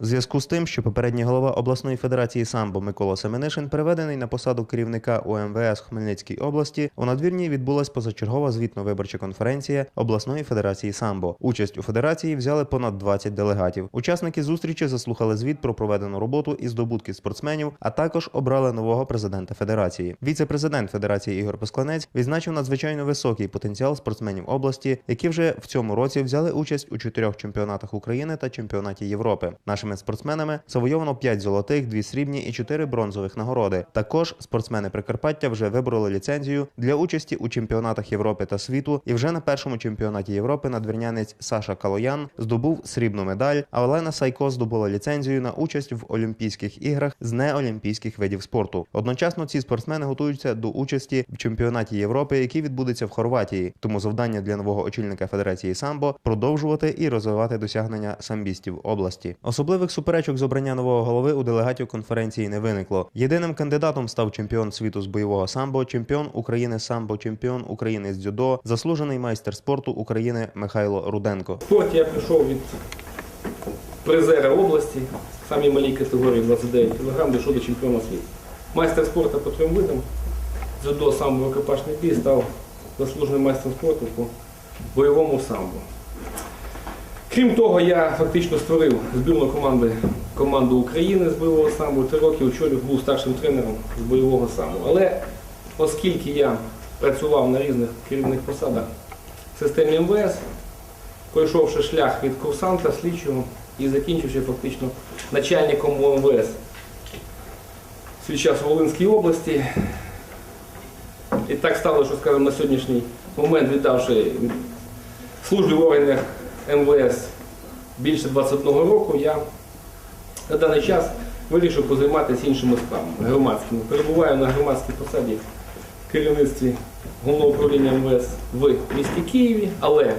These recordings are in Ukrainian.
В зв'язку з тим, що попередній голова обласної федерації самбо Микола Семенишин переведений на посаду керівника УМВС в Хмельницькій області, у надвірні відбулась позачергова звітно-виборча конференція обласної федерації самбо. Участь у федерації взяли понад 20 делегатів. Учасники зустрічі заслухали звіт про проведену роботу і здобутки спортсменів, а також обрали нового президента федерації. Віце-президент федерації Ігор Поскланець відзначив надзвичайно високий потенціал спортсменів області, які вже в цьому році взяли участь у чотирьох чемпіонатах України та чемпіонаті Європи. Нашими спортсменами завойовано 5 золотих, 2 срібні і 4 бронзових нагороди. Також спортсмени Прикарпаття вже вибороли ліцензію для участі у чемпіонатах Європи та світу. І вже на першому чемпіонаті Європи надвірнянець Саша Калоян здобув срібну медаль. А Олена Сайко здобула ліцензію на участь в Олімпійських іграх з неолімпійських видів спорту. Одночасно ці спортсмени готуються до участі в чемпіонаті Європи, який відбудеться в Хорватії. Тому завдання для нового очільника Федерації самбо продовжувати і розвивати досягнення самбістів області. Особливих суперечок з обрання нового голови у делегатів конференції не виникло. Єдиним кандидатом став чемпіон світу з бойового самбо, чемпіон України самбо, чемпіон України з дзюдо, заслужений майстер спорту України Михайло Руденко. Спорті я прийшов від призера області, самій малій категорії 29 кг, дійшов до чемпіона світу. Майстер спорту по трьом видам, дзюдо, самбо, рукопашний бій, став заслуженим майстром спорту по бойовому самбо. Крім того, я фактично створив збірну команди, команду України з бойового самбо, три роки очолював, був старшим тренером з бойового самбо. Але оскільки я працював на різних керівних посадах в системі МВС, пройшовши шлях від курсанта, слідчого і закінчивши фактично начальником ОМВС в свій час у Волинській області. І так стало, що, скажімо, на сьогоднішній момент, віддавши службі в органах МВС більше 21 року, я на даний час вирішив позайматися іншими справами громадськими. Перебуваю на громадській посаді в керівництві головного управління МВС в місті Києві, але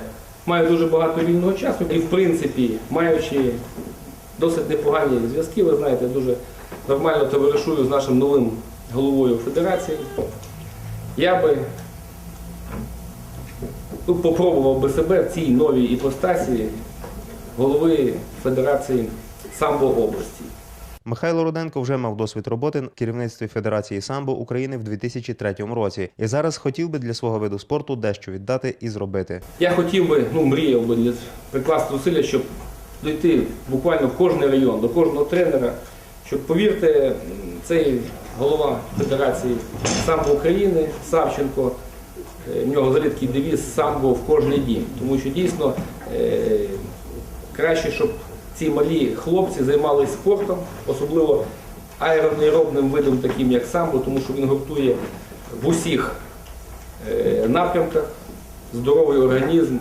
маю дуже багато вільного часу і, в принципі, маючи досить непогані зв'язки, ви знаєте, дуже нормально товаришую з нашим новим головою федерації. Я би ну, попробував би себе в цій новій іпостасі голови Федерації самбо області. Михайло Руденко вже мав досвід роботи в керівництві Федерації самбо України в 2003 році і зараз хотів би для свого виду спорту дещо віддати і зробити. Я хотів би, ну мріяв би для прикласти зусилля, щоб дойти буквально в кожний район, до кожного тренера, щоб повірте, цей голова Федерації самбо України Савченко, в нього взагалі девіз самбо в кожний дім. Тому що дійсно е, краще, щоб ці малі хлопці займалися спортом, особливо аеронейробним видом, таким як самбо, тому що він гуртує в усіх е, напрямках здоровий організм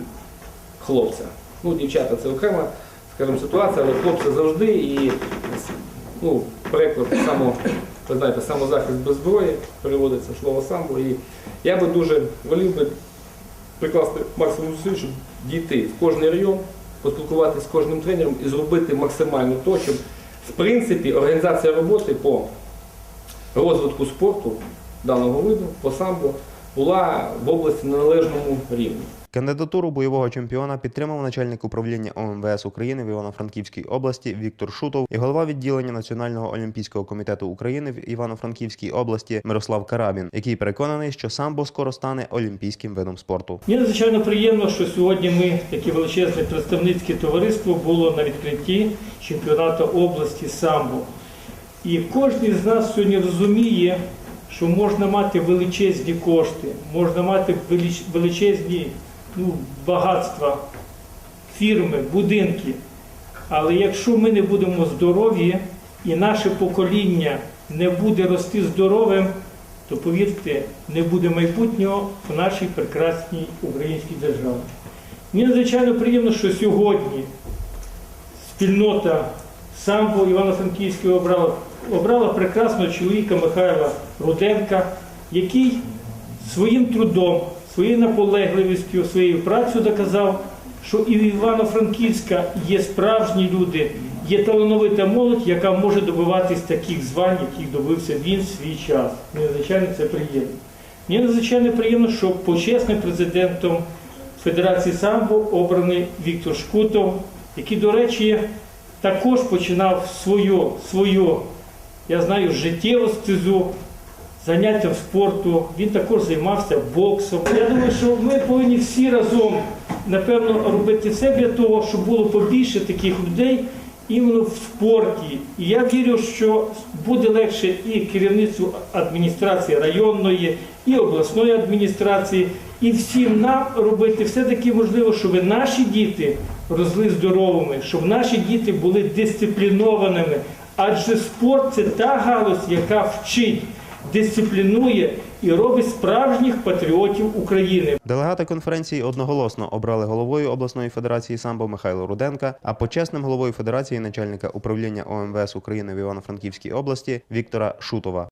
хлопця. Ну, дівчата це окрема, скажімо, ситуація, але хлопці завжди і ну, переклад само, ви знаєте, самозахист без зброї переводиться слово самбо. І я би дуже волів би прикласти максимум зусиль, щоб дійти в кожний район, поспілкуватися з кожним тренером і зробити максимально то, щоб в принципі організація роботи по розвитку спорту даного виду по самбо була в області на належному рівні. Кандидатуру бойового чемпіона підтримав начальник управління ОМВС України в Івано-Франківській області Віктор Шутов і голова відділення Національного олімпійського комітету України в Івано-Франківській області Мирослав Карабін, який переконаний, що самбо скоро стане олімпійським видом спорту. Мені надзвичайно приємно, що сьогодні ми, таке величезне представницьке товариство, було на відкритті чемпіонату області самбо. І кожен з нас сьогодні розуміє, що можна мати величезні кошти, можна мати величезні ну, багатства, фірми, будинки. Але якщо ми не будемо здорові і наше покоління не буде рости здоровим, то повірте, не буде майбутнього в нашій прекрасній українській державі. Мені надзвичайно приємно, що сьогодні спільнота самбо Івано-Франківської обрала, обрала прекрасного чоловіка Михайла Руденка, який своїм трудом, своєю наполегливістю, своєю працею доказав, що і в Івано-Франківська є справжні люди, є талановита молодь, яка може добиватись таких звань, яких добився він в свій час. Мені надзвичайно це приємно. Мені надзвичайно приємно, що почесним президентом Федерації самбо обраний Віктор Шкутов, який, до речі, також починав свою, свою, я знаю, життєву стезу, заняттям спорту. Він також займався боксом. Я думаю, що ми повинні всі разом, напевно, робити все для того, щоб було побільше таких людей іменно в спорті. І я вірю, що буде легше і керівництву адміністрації районної, і обласної адміністрації, і всім нам робити все таки можливо, щоб наші діти росли здоровими, щоб наші діти були дисциплінованими. Адже спорт це та галузь, яка вчить, дисциплінує і робить справжніх патріотів України. Делегати конференції одноголосно обрали головою обласної федерації самбо Михайло Руденка, а почесним головою федерації начальника управління ОМВС України в Івано-Франківській області Віктора Шутова.